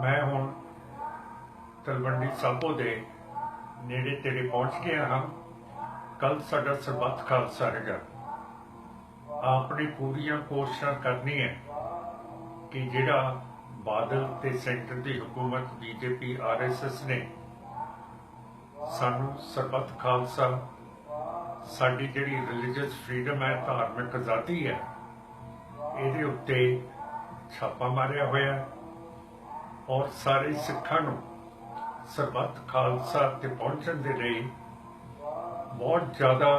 ਮੈਂ ਹੁਣ ਤਲਵੰਡੀ ਸਾਬੋ ਦੇ ਨੇੜੇ ਤੇੜੇ ਪਹੁੰਚ ਗਿਆ ਹਾਂ। ਕੱਲ ਸਾਡਾ ਸਰਬੱਤ ਖਾਲਸਾ ਹੈਗਾ। ਆਪਣੀ ਪੂਰੀਆਂ ਕੋਸ਼ਿਸ਼ਾਂ ਕਰਨੀ ਹੈ ਕਿ ਜਿਹੜਾ ਬਾਦਲ ਤੇ ਸੈਂਟਰ ਦੀ ਹਕੂਮਤ ਬੀਜੇਪੀ, ਆਰਐਸਐਸ ਨੇ ਸਾਨੂੰ ਸਰਬੱਤ ਖਾਲਸਾ, ਸਾਡੀ ਜਿਹੜੀ ਰਿਲੀਜੀਅਸ ਫਰੀडम ਹੈ, ਧਾਰਮਿਕ ਆਜ਼ਾਦੀ ਹੈ, ਇਹਦੇ ਉੱਤੇ ਛਾਪਾ ਮਾਰਿਆ ਹੋਇਆ ਹੈ। ਔਰ ਸਾਰੇ ਸਿੱਖਾਂ ਨੂੰ ਸਰਬੱਤ ਖਾਲਸਾ ਤੇ ਪਹੁੰਚਣ ਦੇ ਲਈ ਬਹੁਤ ਜ਼ਿਆਦਾ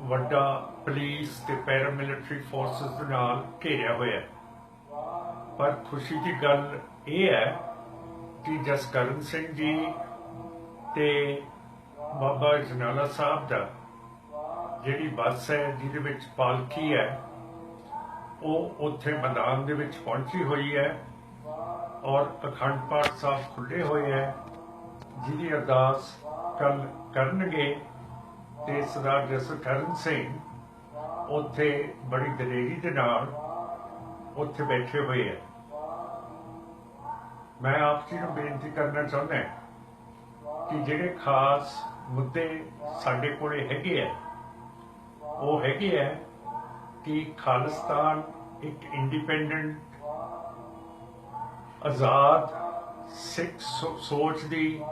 ਵੱਡਾ ਪੁਲਿਸ ਤੇ ਪੈਰਾਮਿਲਟਰੀ ਫੋਰਸਸ ਦੇ ਨਾਲ ਘੇਰਿਆ ਹੋਇਆ ਹੈ। ਪਰ ਖੁਸ਼ੀ ਦੀ ਗੱਲ ਇਹ ਹੈ ਕਿ ਜਸਕਰਨ ਸਿੰਘ ਜੀ ਤੇ ਬਾਬਾ ਜਨਾਲਾ ਸਾਹਿਬ ਦਾ ਜਿਹੜੀ ਬੱਸ ਹੈ, ਜਿਹਦੇ ਵਿੱਚ ਪਾਲਕੀ ਹੈ, ਉਹ ਉੱਥੇ ਮੈਦਾਨ ਦੇ ਵਿੱਚ ਪਹੁੰਚੀ ਹੋਈ ਹੈ। ਔਰ ਅਖੰਡ ਪਾਠ ਸਾਹਿਬ ਖੁੱਲੇ ਹੋਏ ਹੈ, ਜਿਹਦੀ ਅਰਦਾਸ ਕੱਲ ਕਰਨਗੇ ਤੇ ਸਰਦਾਰ ਜਸਕਰਨ ਸਿੰਘ ਉੱਥੇ ਬੜੀ ਦਲੇਰੀ ਦੇ ਨਾਲ ਉੱਥੇ ਬੈਠੇ ਹੋਏ ਹੈ। ਮੈਂ ਆਪ ਜੀ ਨੂੰ ਬੇਨਤੀ ਕਰਨਾ ਚਾਹੁੰਦਾ ਹਾਂ ਕਿ ਜਿਹੜੇ ਖਾਸ ਮੁੱਦੇ ਸਾਡੇ ਕੋਲੇ ਹੈਗੇ ਆ ਉਹ ਹੈਗੇ ਆ ਕਿ ਖਾਲਿਸਤਾਨ ਇੱਕ ਇੰਡੀਪੈਂਡੈਂਟ ਆਜ਼ਾਦ ਸਿੱਖ ਸੋਚ ਦੀ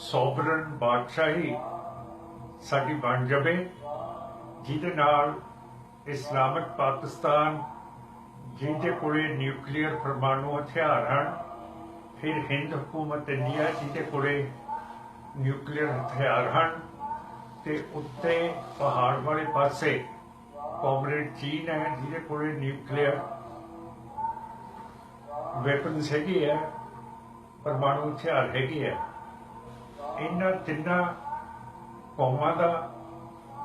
ਸੋਵਰਨ ਬਾਦਸ਼ਾਹੀ ਸਾਡੀ ਬਣ ਜਾਵੇ, ਜਿਹਦੇ ਨਾਲ ਇਸਲਾਮਿਕ ਪਾਕਿਸਤਾਨ, ਜਿਹਦੇ ਕੋਲੇ ਨਿਊਕਲੀਅਰ ਪਰਮਾਣੂ ਹਥਿਆਰ ਹਨ, ਫਿਰ ਹਿੰਦ ਹਕੂਮਤ ਇੰਡੀਆ ਜਿਹਦੇ ਕੋਲੇ ਨਿਊਕਲੀਅਰ ਹਥਿਆਰ ਹਨ, ਤੇ ਉੱਤੇ ਪਹਾੜ ਵਾਲੇ ਪਾਸੇ ਕਾਮਰੇਡ ਚੀਨ ਹੈ ਜਿਹਦੇ ਕੋਲੇ ਨਿਊਕਲੀਅਰ ਵੈਪਨਸ ਹੈਗੇ ਆ, ਪਰਮਾਣੂ ਹਥਿਆਰ ਹੈਗੇ ਆ। ਇਹਨਾਂ ਤਿੰਨਾਂ ਕੌਮਾਂ ਦਾ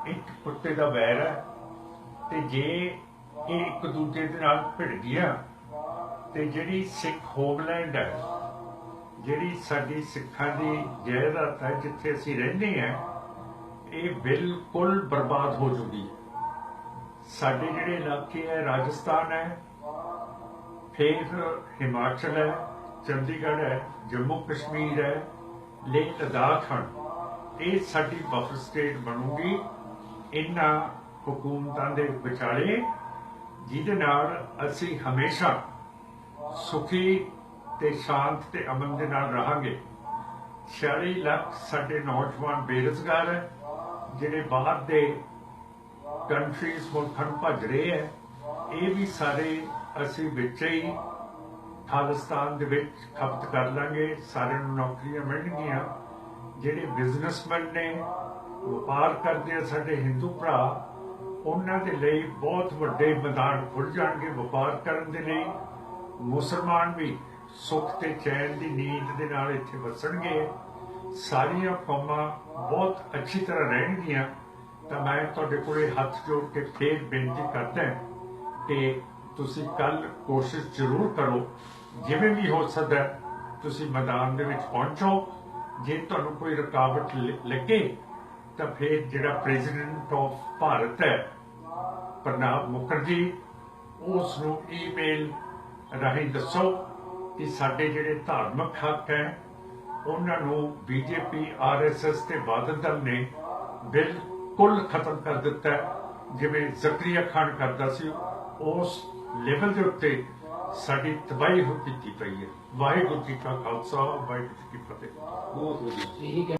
ਇੱਕ ਕੁੱਤੇ ਦਾ ਵੈਰ ਹੈ ਤੇ ਜੇ ਇਹ ਇੱਕ ਦੂਜੇ ਦੇ ਨਾਲ ਭਿੜ ਗਿਆ ਤੇ ਜਿਹੜੀ ਸਿੱਖ ਹੋਮਲੈਂਡ ਹੈ ਜਿਹੜੀ ਸਾਡੀ ਸਿੱਖਾਂ ਦੀ ਜਾਇਦਾਦ ਹੈ ਜਿੱਥੇ ਅਸੀਂ ਰਹਿੰਦੇ ਹਾਂ ਇਹ ਬਿਲਕੁਲ ਬਰਬਾਦ ਹੋ ਜੂਗੀ ਸਾਡੇ ਜਿਹੜੇ ਇਲਾਕੇ ਹੈ ਰਾਜਸਥਾਨ ਹੈ ਫਿਰ ਹਿਮਾਚਲ ਹੈ, ਚੰਡੀਗੜ੍ਹ ਹੈ, ਜੰਮੂ ਕਸ਼ਮੀਰ ਹੈ ਲੇਹ ਲਦਾਖ ਹਨ। ਇਹ ਸਾਡੀ ਬਫਰ ਸਟੇਟ ਬਣੂਗੀ। ਇਹਨਾਂ ਹਕੂਮਤਾਂ ਦੇ ਵਿਚਾਲੇ ਜਿਹਦੇ ਨਾਲ ਅਸੀਂ ਹਮੇਸ਼ਾ ਸੁਖੀ ਤੇ ਸ਼ਾਂਤ ਤੇ ਅਮਨ ਦੇ ਨਾਲ ਰਹਾਂਗੇ। 46 ਲੱਖ ਸਾਡੇ ਨੌਜਵਾਨ ਬੇਰੁਜ਼ਗਾਰ ਹੈ, ਜਿਹੜੇ ਬਾਹਰ ਦੇ ਕੰਟਰੀਜ਼ ਮੁਲਕਾਂ ਨੂੰ ਭੱਜ ਰਹੇ ਹੈ। ਇਹ ਵੀ ਸਾਰੇ ਅਸੀਂ ਵਿੱਚ ਹੀ ਖਾਲਿਸਤਾਨ ਦੇ ਵਿੱਚ ਖਪਤ ਕਰ ਲਾਂਗੇ। ਸਾਰਿਆਂ ਨੂੰ ਨੌਕਰੀਆਂ ਮਿਲਣਗੀਆਂ। ਜਿਹੜੇ ਬਿਜ਼ਨਸਮੈਨ ਨੇ, ਵਪਾਰ ਕਰਦੇ ਆ ਸਾਡੇ ਹਿੰਦੂ ਭਰਾ, ਉਹਨਾਂ ਦੇ ਲਈ ਬਹੁਤ ਵੱਡੇ ਮੈਦਾਨ ਖੁੱਲ ਜਾਣਗੇ ਵਪਾਰ ਕਰਨ ਦੇ ਲਈ। ਮੁਸਲਮਾਨ ਵੀ ਸੁੱਖ ਤੇ ਚੈਨ ਦੀ ਨੀਂਦ ਦੇ ਨਾਲ ਇੱਥੇ ਵਸਣਗੇ। ਸਾਰੀਆਂ ਕੌਮਾਂ ਬਹੁਤ ਅੱਛੀ ਤਰ੍ਹਾਂ ਰਹਿਣਗੀਆਂ। ਤਾਂ ਮੈਂ ਤੁਹਾਡੇ ਕੋਲੇ ਹੱਥ ਜੋੜ ਕੇ ਫੇਰ ਬੇਨਤੀ ਕਰਦਾ ਹਾਂ ਕਿ ਤੁਸੀਂ ਕੱਲ ਕੋਸ਼ਿਸ਼ ਜ਼ਰੂਰ ਕਰੋ, ਜਿਵੇਂ ਵੀ ਹੋ ਸਕਦਾ ਤੁਸੀਂ ਮੈਦਾਨ ਦੇ ਵਿੱਚ ਪਹੁੰਚੋ ਜੇ ਤੁਹਾਨੂੰ ਕੋਈ ਰੁਕਾਵਟ ਲੱਗੇ, ਤਾਂ ਫਿਰ ਜਿਹੜਾ ਪ੍ਰੈਜ਼ੀਡੈਂਟ ਆਫ ਭਾਰਤ ਹੈ, ਪ੍ਰਣਾਬ ਮੁਖਰਜੀ ਉਸ ਨੂੰ ਈਮੇਲ ਰਾਹੀਂ ਦੱਸੋ ਕਿ ਸਾਡੇ ਜਿਹੜੇ ਧਾਰਮਿਕ ਹੱਕ ਹੈ, ਉਹਨਾਂ ਨੂੰ ਬੀਜੇਪੀ ਆਰਐਸਐਸ ਤੇ ਬਾਦਲ ਦਲ ਨੇ ਬਿਲਕੁਲ ਖਤਮ ਕਰ ਦਿੱਤਾ ਹੈ। ਜਿਵੇਂ ਜ਼ਕਰੀਆ ਖਾਨ ਕਰਦਾ ਸੀ ਉਸ ਲੈਵਲ ਦੇ ਉੱਤੇ ਸਾਡੀ ਤਬਾਹੀ ਹੋ ਕੀਤੀ ਪਈ ਹੈ। ਵਾਹਿਗੁਰੂ ਜੀ ਕਾ ਖਾਲਸਾ ਵਾਹਿਗੁਰੂ ਜੀ ਕੀ ਫਤਿਹ। ਬਹੁਤ ਵਧੀਆ।